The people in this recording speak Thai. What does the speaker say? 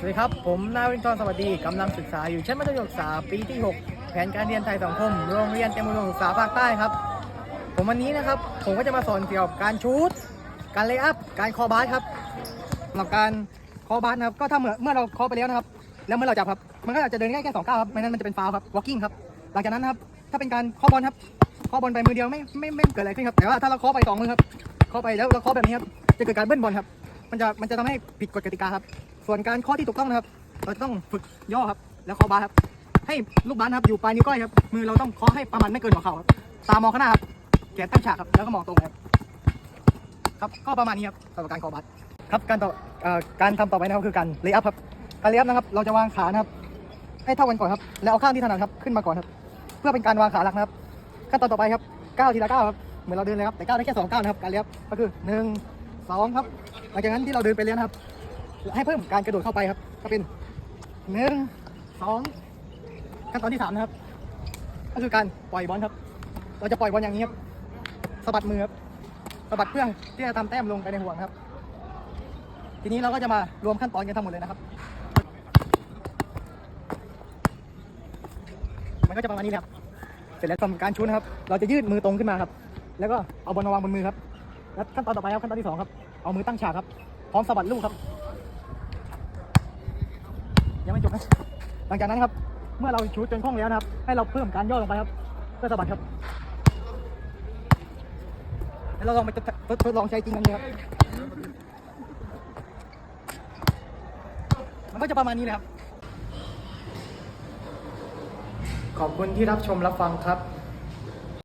สวัสดีครับ ผมนาวินทรสวัสดีกำลังศึกษาอยู่ชั้นมัธยมศึกษาปีที่ 6 แผนการเรียนไทยสังคม โรงเรียนเตรียมอุดมศึกษาภาคใต้ครับ ผมวันนี้นะครับ ผมก็จะมาสอนเกี่ยวกับการชูตการเลย์อัพ การคอบาสครับสำหรับการคอบาสนะครับ ก็ถ้าเมื่อเมื่อเราคอไปแล้วนะครับ แล้วเมื่อเราจับครับ มันก็อาจจะเดินได้แค่สองก้าวครับ ไม่นั้นมันจะเป็นฟาวครับ walking ครับ หลังจากนั้นนะครับ ถ้าเป็นการคอบอลครับ คอบอลไปมือเดียวไม่ไม่ไม่เกิดอะไรขึ้นครับ แต่ว่าถ้าเราคอไปสองมือครับ คอไปแล้วเราคอแบบนี้ครับ จะเกิดการเบิ้ลบอลครับ มันจะมันจะทำให้ผิดกฎกติกาครับ ส่วนการเคอที่ถูกต้องนะครับ เราจะต้องฝึกย่อครับ แล้วเคอบาสครับ ให้ลูกบาสนะครับอยู่ปลายนิ้วก้อยครับ มือเราต้องเคอให้ประมาณไม่เกินหัวเข่าครับ ตามองข้างหน้าครับ แขนตั้งฉากครับ แล้วก็มองตรงครับ ครับ ก็ประมาณนี้ครับสำหรับการเคอบาสครับ การต่อการทำต่อไปนะครับคือการเลย์อัพครับ การเลย์อัพนะครับ เราจะวางขานะครับ ให้เท่ากันก่อนครับ แล้วเอาข้างที่ถนัดครับขึ้นมาก่อนครับ เพื่อเป็นการวางขาหลักนะครับ ขั้นตอนต่อไปครับก้าวทีละก้าวครับ เหมือนเราเดินเลยครับ แต่ก้าวได้แค่สองก้าวนะครับ การเลย์อัพก็คือหนึ่งสองครับ หลังจากนั้นที่เราเดินไปแล้วนครับ ให้เพิ่มการกระโดดเข้าไปครับ ก็เป็นหนึ่งสองขั้นตอนที่สามนะครับ ก็คือการปล่อยบอลครับ เราจะปล่อยบอลอย่างนี้ครับสะบัดมือครับสะบัดเพื่อที่จะทำแต้มลงไปในห่วงครับ ทีนี้เราก็จะมารวมขั้นตอนกันทั้งหมดเลยนะครับ มันก็จะประมาณนี้นะครับ เสร็จแล้วทำการชูนะครับ เราจะยืดมือตรงขึ้นมาครับ แล้วก็เอาบอลมาวางบนมือครับ แล้วขั้นตอนต่อไปครับขั้นตอนที่สองครับ เอามือตั้งฉากครับ พร้อมสะบัดลูกครับ ยังไม่จบนะหลังจากนั้นครับ เมื่อเราชูจนคล่องแล้วนะครับ ให้เราเพิ่มการย่อลงไปครับ เพื่อสะบัดครับแล้วเราลองไปทดลองใช้จริงกันเลยครับ มันก็จะประมาณนี้เละครับ ขอบคุณที่รับชมรับฟังครับ